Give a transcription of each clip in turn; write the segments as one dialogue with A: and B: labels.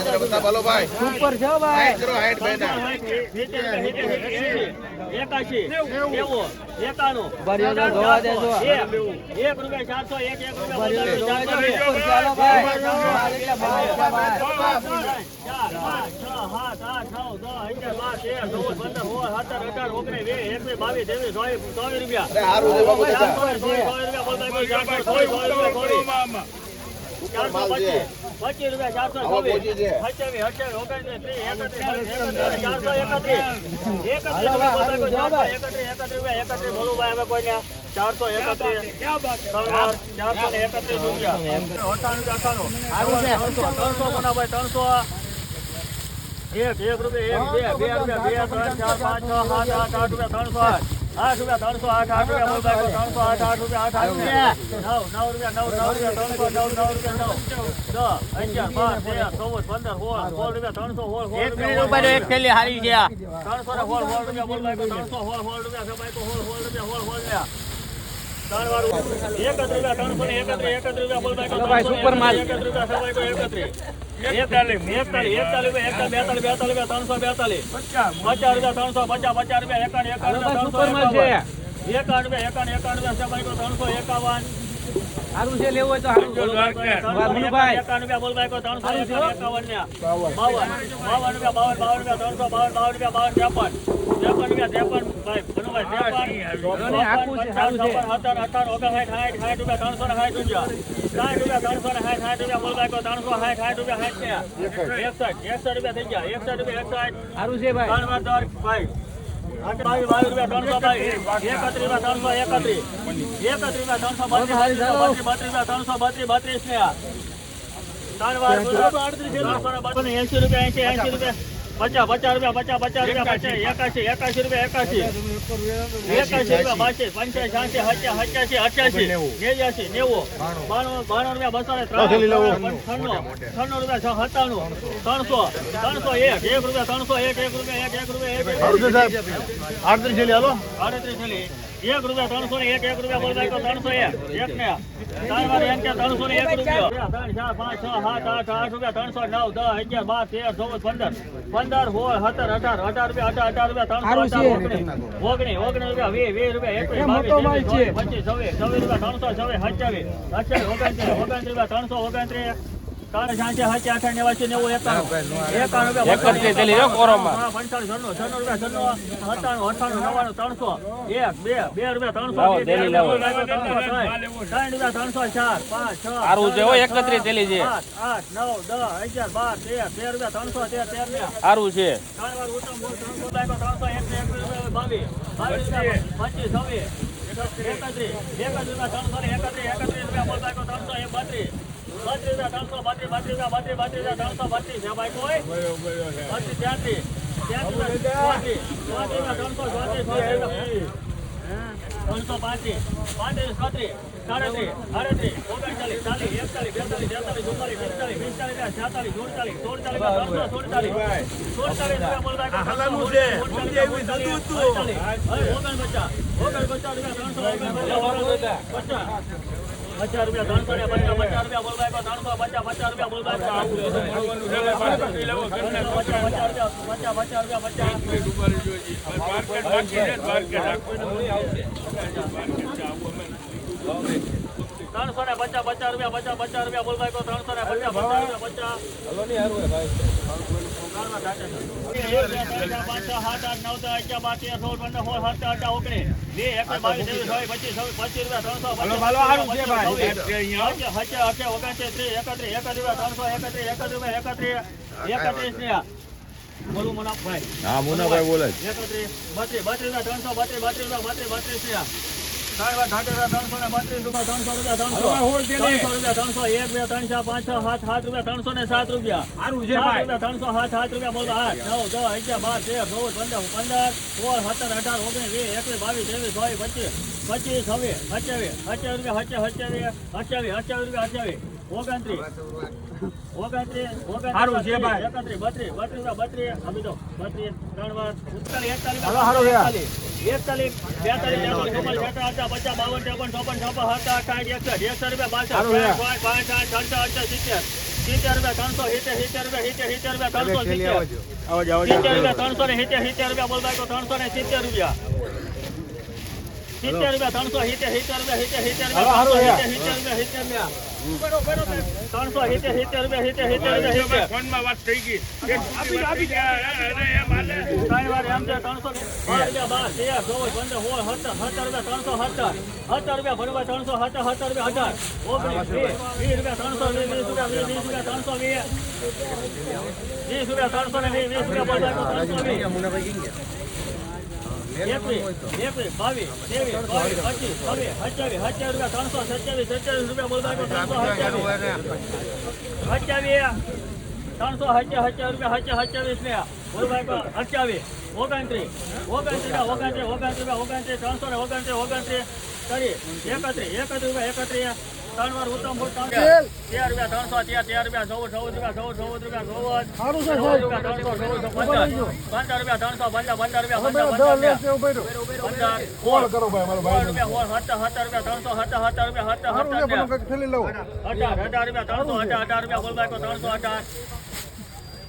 A: ઉપર છે ભાઈ.
B: કરો હાઈટ
C: એકાશી નેવું. એકાણું.
A: જોવા દેજો
C: એક રૂપિયા ચારસો એક એક
A: બરિયો
C: રૂપિયા. રૂપિયા પચીસ રૂપિયા ચારસો ઓગણત્રીસ એકત્રીસ ચારસો એકત્રીસ. એકત્રીસ રૂપિયા કોઈ ચારસો એકત્રીસ એકત્રીસ રૂપિયા એકત્રીસ બોલું ભાઈ હવે કોઈને. ચારસો એકત્રીસ. ચારસો ને એકત્રીસ રૂપિયા. ત્રણસો કોના ભાઈ ત્રણસો એક એક રૂપિયા એક બે બે રૂપિયા બે ત્રણ ચાર પાંચ છ સાત આઠ આઠ રૂપિયા ત્રણસો આઠ. આઠ રૂપિયા ત્રણસો આઠ આઠ રૂપિયા ત્રણસો આઠ આઠ રૂપિયા આઠ આઠ રૂપિયા. નવ નવ રૂપિયા નવ નવ રૂપિયા ત્રણસો નવ નવ રૂપિયા નવ. દસ અગિયાર બાર તેર ચૌદ પંદર સોળ સોળ રૂપિયા ત્રણસો સોળ સોળ રૂપિયા એક થેલી હારી છે ત્રણસો ને સોળ સોળ રૂપિયા બોલ ત્રણસો સોળ સોળ રૂપિયા છે ભાઈ સોળ સોળ રૂપિયા સોળ સોળ રૂપિયા.
A: સુપર માલ.
C: ત્રણસો બેતાલીસ. પચાસ રૂપિયા ત્રણસો પચાસ પચાસ રૂપિયા એકાવન.
A: સારું છે લેવું હોય તો સારું મનુભાઈ સારું છે.
C: ભાઈ. ત્રણ વાર ત્રણસો રૂપિયા એકત્રીસ રૂપિયા. પચાસ પચાસ રૂપિયા પચાસ પચાસ રૂપિયા પચાસ એકાશી એકાશી રૂપિયા એકાશી. એકાશી રૂપિયા બાસી પંચ્યાસી છ્યાસી સત્યાસી અઠ્યાસી નેવ્યાસી નેવું. બાણું. બાણું રૂપિયા બસો ને ત્રણ. છન્નું. છન્નું રૂપિયા સત્તાણું. ત્રણસો. ત્રણસો. એક. એક રૂપિયા ત્રણસો એક એક રૂપિયા એક એક રૂપિયા એક
B: આડત્રીસ
C: આડત્રીસ. એક રૂપિયા ત્રણસો ને એક એક રૂપિયા બોલતા તો ત્રણસો એક. એક ને ચાર વાર એમ કે ત્રણસો ને એક રૂપિયો. ત્રણ ચાર પાંચ છ સાત આઠ આઠ રૂપિયા ત્રણસો નવ દસ અગિયાર બાર તેર ચૌદ પંદર. પંદર સોળ સત્તર અઢાર અઢાર રૂપિયા અઢાર અઢાર રૂપિયા ત્રણસો ઓગણીસ. ઓગણીસ ઓગણીસ રૂપિયા વીસ વીસ રૂપિયા એકવીસ બાવીસ પચીસ છવ્વીસ છવ્વીસ રૂપિયા ત્રણસો છવ્વીસ સત્યાવીસ અઠ્યાવીસ ઓગણત્રીસ ઓગણત્રીસ રૂપિયા ત્રણસો ઓગણત્રીસ ત્રણ છ્યાસી સાચી આઠ નેવાસી નેવું એકાણું. એકાણું રૂપિયા પંચાણું છન્નું છન્નું રૂપિયા છન્નું સત્તાણું અઠ્ઠાણું નવ્વાણું ત્રણસો. એક બે બે રૂપિયા ત્રણસો રૂપિયા ત્રણ રૂપિયા ત્રણસો ચાર પાંચ છ
A: સારું છે એકત્રીસ થેલી છે.
C: આઠ નવ દસ અગિયાર બાર તેર તેર રૂપિયા ત્રણસો તેર તેર ને
A: સારું છે.
C: ત્રણસો એક રૂપિયા બાવીસ. રૂપિયા પચીસ છવ્વીસ. એકત્રીસ એકત્રીસ રૂપિયા ત્રણસો એકત્રીસ એકત્રીસ રૂપિયા ત્રણસો એક બત્રીસ. બત્રીસ ત્રણસો બત્રીસ બત્રીસ બત્રીસ બત્રીસ ત્રણસો બત્રીસ છે ભાઈ કોઈ બત્રીસ રૂપિયા ત્રણસો પાંત્રીસ પાંત્રીસ છત્રીસ સાડત્રીસ આડત્રીસ ઓગણચાલીસ ચાલીસ એકતાલીસ બેતાલીસ તેતાલીસ ચુમ્માલીસ પિસ્તાલીસ પિસ્તાલીસ છેતાલીસ સુડતાલીસ સુડતાલીસ સુડતાલીસ સુડતાલીસ રૂપિયા બોલ ભાઈ ઓગણપચાસ ઓગણપચાસ ત્રણસો ઓગણપચાસ પચાસ પચાસ રૂપિયા ત્રણસો ને પચાસ પચાસ રૂપિયા બોલ ભાઈ ત્રણસો પચાસ પચાસ રૂપિયા બોલ ભાઈ પચાસ પચાસ પચાસ રૂપિયા, પચાસ. ત્રણસો ને પચાસ પચાસ રૂપિયા પચાસ પચાસ રૂપિયા બોલ ભાઈ ત્રણસો ને પચાસ પચાસ રૂપિયા પચાસ. પાંચ છ સાત આઠ નવ દસ અગિયાર બાર તેર સોળ પંદર સોળ સત્તર અઢાર ઓગણીસ વીસ એકવીસ બાવીસ ત્રેવીસ ચોવીસ પચીસ રૂપિયા ત્રણસો પચાસ ઓગણત્રીસ ત્રીસ એકત્રીસ એકત્રીસ રૂપિયા ત્રણસો એકત્રીસ એકત્રીસ રૂપિયા એકત્રીસ એકત્રીસ ને બોલું મને ભાઈ
B: હા મુનાભાઈ બોલે
C: એકત્રીસ બત્રીસ બત્રીસ ત્રણસો બત્રીસ બત્રીસ બત્રીસ બત્રીસ ને ત્રણ વાર ઢાંકી રૂપિયા ત્રણસો ને બત્રીસ રૂપિયા. ત્રણસો રૂપિયા ત્રણસો સત્તર ઓગણત્રીસ ઓગણત્રીસ
A: સારું છે ભાઈ.
C: એકત્રીસ બત્રીસ બત્રીસ બત્રીસ આપી દો બત્રીસ ત્રણ વાર. એકતાલીસ
A: હાલો,
C: એકતાલીસ બેતાલીસ પચાસ બાવન ત્રેપન ચોપન સત્તર અઠાઠ એકસઠ એકસઠ રૂપિયા બાસઠ પાંચ પાંચ આઠ અડતાલીસ અડતાલીસ સિત્તેર સિત્તેર. રૂપિયા ત્રણસો સિત્તેર સિત્તેર રૂપિયા સિત્તેર રૂપિયા ત્રણસો સિત્તેર. સિત્તેર રૂપિયા ત્રણસો ને સિત્તેર સિત્તેર રૂપિયા બોલતા તો ત્રણસો ને સિત્તેર રૂપિયા. સિત્તેર રૂપિયા ત્રણસો સિત્તેર સિત્તેર રૂપિયા સિત્તેર સિત્તેર રૂપિયા સિત્તેર રૂપિયા સિત્તેર રૂપિયા. ત્રણસો સિત્તેર સિત્તેર રૂપિયા સિત્તેર સિત્તેર રૂપિયા સિત્તેર
D: ફોનમાં વાત થઈ ગઈ
C: ત્રણસો ત્રણસો સત્તર સત્તર રૂપિયા ભરવા ત્રણસો સત્તર સત્તર રૂપિયા હજાર ઓગણીસ વીસ રૂપિયા ત્રણસો વીસ રૂપિયા વીસ રૂપિયા ત્રણસો વીસ વીસ રૂપિયા ત્રણસો ને વીસ રૂપિયા ત્રણસો વીસ ત્રણસો, સત્યાવીસ રૂપિયા સત્યાવીસ. ને અઠ્યાવીસ ઓગણત્રીસ ઓગણત્રીસ ઓગણત્રીસ ઓગણત્રીસ ઓગણત્રીસ, ત્રણસો ને ઓગણત્રીસ ઓગણત્રીસ, કરી, એકત્રીસ એકત્રીસ રૂપિયા, એકત્રીસ. ત્રણ વાર ઉત્તમ ભૂત ત્રણ તેર રૂપિયા ત્રણસો તેર તેર રૂપિયા ચૌદ ચૌદ રૂપિયા ચૌદ ચૌદ રૂપિયા ચૌદ ચૌદ રૂપિયા ત્રણસો ચૌદ પંદર રૂપિયા ત્રણસો પંદર પંદર રૂપિયા પંદર પંદર
B: કરો ભાઈ મારો
C: સોળ રૂપિયા સોળ સત્તર સત્તર રૂપિયા ત્રણસો સત્તર સત્તર રૂપિયા સત્તર સત્તર અઢાર અઢાર રૂપિયા. ત્રણસો અઢાર અઢાર રૂપિયા બોલબાઈ ત્રણસો અઢાર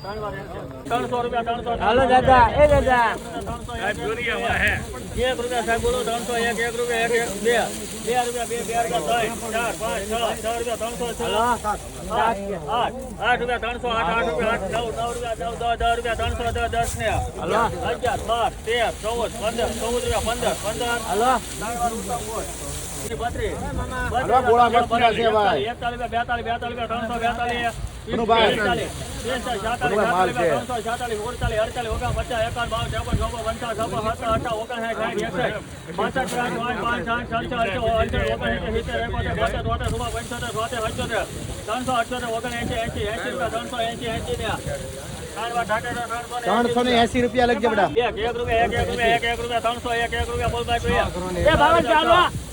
C: ત્રણસો રૂપિયા ત્રણસો.
A: હાલો દાદા એ દાદા.
C: એક રૂપિયા સાહેબ બોલો ત્રણસો એક એક રૂપિયા એક એક બે. બે રૂપિયા બે બે રૂપિયા ત્રણ ચાર પાંચ છ છ રૂપિયા ત્રણસો છ આઠ આઠ રૂપિયા ત્રણસો આઠ આઠ રૂપિયા આઠ નવ નવ રૂપિયા નવ દસ દસ રૂપિયા ત્રણસો દસ દસ ને. અગિયાર બાર તેર ચૌદ પંદર ચૌદ રૂપિયા પંદર પંદર.
A: હલો.
C: બત્રીસ.
B: બત્રીસ
C: બેતાલીસ બેતાલીસ બેતાલીસ ત્રણસો બેતાલીસ. ત્રણસો ને.
B: એસી રૂપિયા. લગજે બધા
C: એક એક રૂપિયા એક એક રૂપિયા એક એક રૂપિયા ત્રણસો એક એક રૂપિયા બોલતા ભાઈ.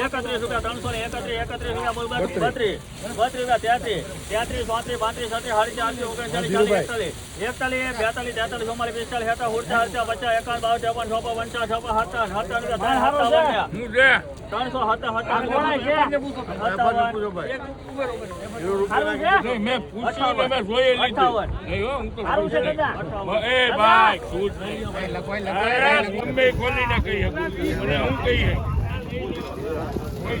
C: એકત્રીસ રૂપિયા ત્રણસો ને એકત્રીસ એકત્રીસ રૂપિયા બત્રીસ બત્રીસ રૂપિયા તેત્રીસ તેત્રીસ ચોત્રીસ પાંત્રીસ છત્રીસ સાડત્રીસ આડત્રીસ ઓગણચાલીસ ચાલીસ એકતાલીસ એકતાલીસ બેતાલીસ તેતાલીસ ચુમ્માલીસ પિસ્તાલીસ હેતા ઉડતા હડતા પચાસ એકાવન બાવન ત્રેપન ચોપન પંચાવન છપ્પન સત્તાવન સત્તાવન રૂપિયા ત્રણસો
D: મેં પૂછ્યું મેં જોઈ લીધું
A: સારું છે.
D: એ ભાઈ ગમે કહી. હું કહી શકું. કોઈ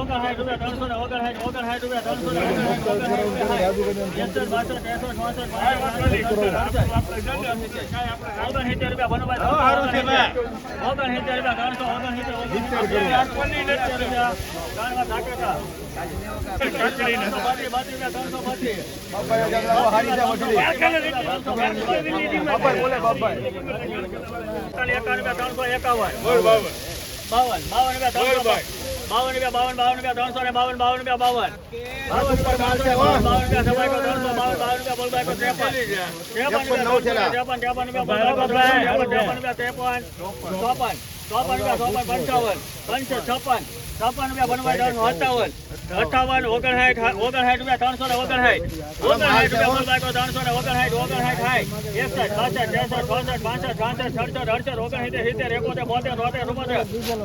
C: ઓગણસાઠ રૂપિયા ત્રણસો ને ઓગણસાઠ ઓગણસાઠ રૂપિયા ત્રણસો ને ઓગણસિત્તેર રૂપિયા ત્રણસો ઓગણસિત્તેર. ત્રણસો. એકાવન બાવન બાવન રૂપિયા ત્રણસો. બાવન રૂપિયા બાવન બાવન. રૂપિયા ત્રણસો ને બાવન બાવન રૂપિયા બાવન બાવન રૂપિયા બાવન બાવન રૂપિયા સવાઈ ત્રણસો બાવન બાવન રૂપિયા બોલ કો ત્રેપન રૂપિયા ત્રેપન ત્રેપન રૂપિયા ત્રેપન. ચોપન. ચોપન રૂપિયા ચોપન પંચાવન. પંચો છપ્પન. છપ્પન રૂપિયા બનવા ત્રણસો સત્તાવન. અઠાવન રૂપિયા રૂપિયા બોલ ભાઈ ત્રણસો ને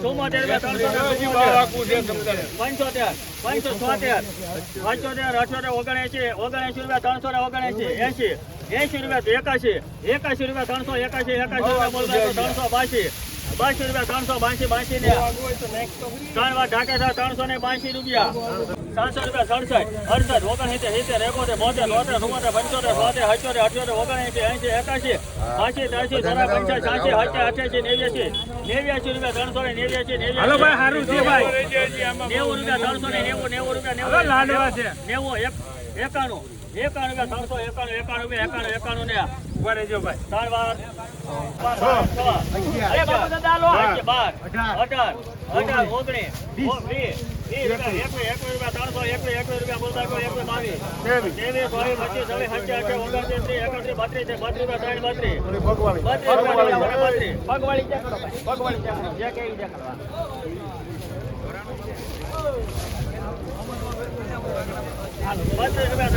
C: ચુમ્મોતેર રૂપિયા, ત્રણસો ને. પંચોતેર પંચોતેર પંચોતેર અઠોતેર ઓગણએંસી ઓગણએંસી રૂપિયા એકાશી એકાશી રૂપિયા, ત્રણસો એકાશી એકાશી રૂપિયા ત્રણસો બાસી. રૂપિયા ત્રણસો બાસી બાસી ને ત્રણ વાર ઢાકે થાય ત્રણસો ને બાસી રૂપિયા. સાતસો રૂપિયા સડસઠ અડસઠ ઓગણસિત્તેર સિત્તેર એકોતેર બોતેર તોતેર ચુમ્મોતેર પંચોતેર છોતેર અઠ્યોતેર અઠ્યોતેર ઓગણએંસી એંસી એકાશી બાસી ત્યાસી ત્રણ પંચાસ છ્યાસી સત્યા અઠ્યાસી નેવ્યાસી. નેવ્યાસી રૂપિયા ત્રણસો ને નેવ્યાસી નેવ્યાસી.
D: હજી, હજી આમાં
C: નેવું રૂપિયા ત્રણસો ને નેવું નેવું રૂપિયા નેવું નેવું એક એકાણું. એકાણું ત્રણસો એકાણું એકાણું એકાણું એકાણું ને
D: ઊભા રહેજો ભાઈ.
C: ત્રણ વાર. અરે બાપુ દાદા લો. બાર. અઢાર અઢાર. ઓગણીસ. વીસ. વીસ રૂપિયા એકવીસ એકવીસ રૂપિયા ત્રણસો એકવીસ એકવીસ રૂપિયા બોલતા કોઈ એકવીસ બાવીસ
D: ત્રેવીસ.
C: ત્રેવીસ ચોવીસ પચીસ છવ્વીસ સત્યાવીસ અઠ્યાવીસ ઓગણત્રીસ ત્રીસ એકત્રીસ બત્રીસ છે બત્રીસ રૂપિયા ત્રણ બત્રીસ
B: ભગવાન
C: બત્રીસ રૂપિયા બત્રીસ પગવાળી ચેક કરો ભાઈ પગવાળી ચેક કરો જે કેવી ચેક કરવા બત્રીસ રૂપિયા ત્રણસો ને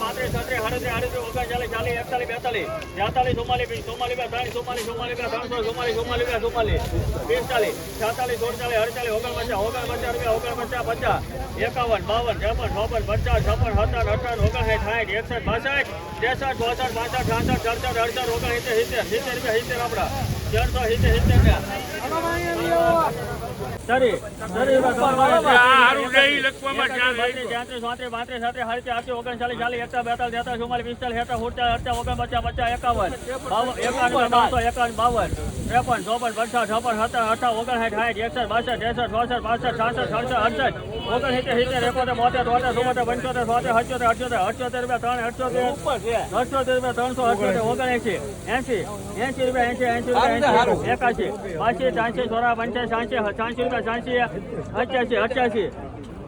C: પાંત્રીસ છત્રીસ આડત્રીસ આડત્રીસ ઓગણચાલીસ ચાલીસ એકતાલીસ બેતાલીસ તેતાલીસ ચુમ્માલીસ ચુમ્માલીસ બે ત્રણ ચુમ્માલીસ બે ત્રણસો ચુમ્માલીસ ચુમ્માલીસ બે ચુમ્માલીસ પિસ્તાલીસ છેતાલીસ સુડતાલીસ અડતાલીસ ઓગણપચાસ ઓગણપચાસ રૂપિયા ઓગણપચાસ પચાસ એકાવન બાવન ત્રેપન ચોપન પચાસ છપ્પન સત્તર અઠાવન ઓગણસાઠ સાઠ એકસઠ બાસઠ ત્રેસઠ ચોસઠ પાસઠ છાસઠ સડસઠ અડસઠ ઓગણસિત્તેર સિત્તેર સિત્તેર રૂપિયા સિત્તેર આપણા ચારસો સિત્તેર સિત્તેર ત્રેપન ચોપન પચાસ છપ્પન સત્તર અઠા ઓગણસાઠ સાઠ એકસઠ બાસઠ ત્રેસઠ ચોસઠ પાસઠ છાસઠ સડસઠ અડસઠ ઓગણસિત્તેર સિત્તેર એકોતેર બોતેર તોતેર ચુમ્મોતેર પંચોતેર સોતેર અઠ્યોતેર અઠ્યોતેર અઠ્યોતેર રૂપિયા ત્રણ અઠ્યોતેર અઠ્યોતેર રૂપિયા ત્રણસો અઠ્યોતેર ઓગણએંસી એંસી એંસી રૂપિયા એંસી એંસી રૂપિયા એંસી એકાશી બાસી ત્રાસી ચોરા પંચાસી છ્યાસી છ્યાસી રૂપિયા છ્યાસી અઠ્યાસી અઠ્યાસી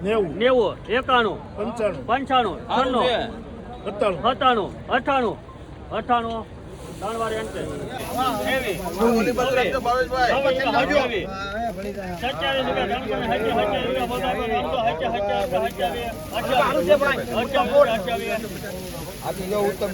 B: નેવું.
C: નેવું એકાણું
B: પંચાણું.
C: પંચાણું છન્નું
B: સત્તાણું
C: અઠ્ઠાણું અઠ્ઠાણું ત્રણ વાર નેવી સત્યાવીસ રૂપિયા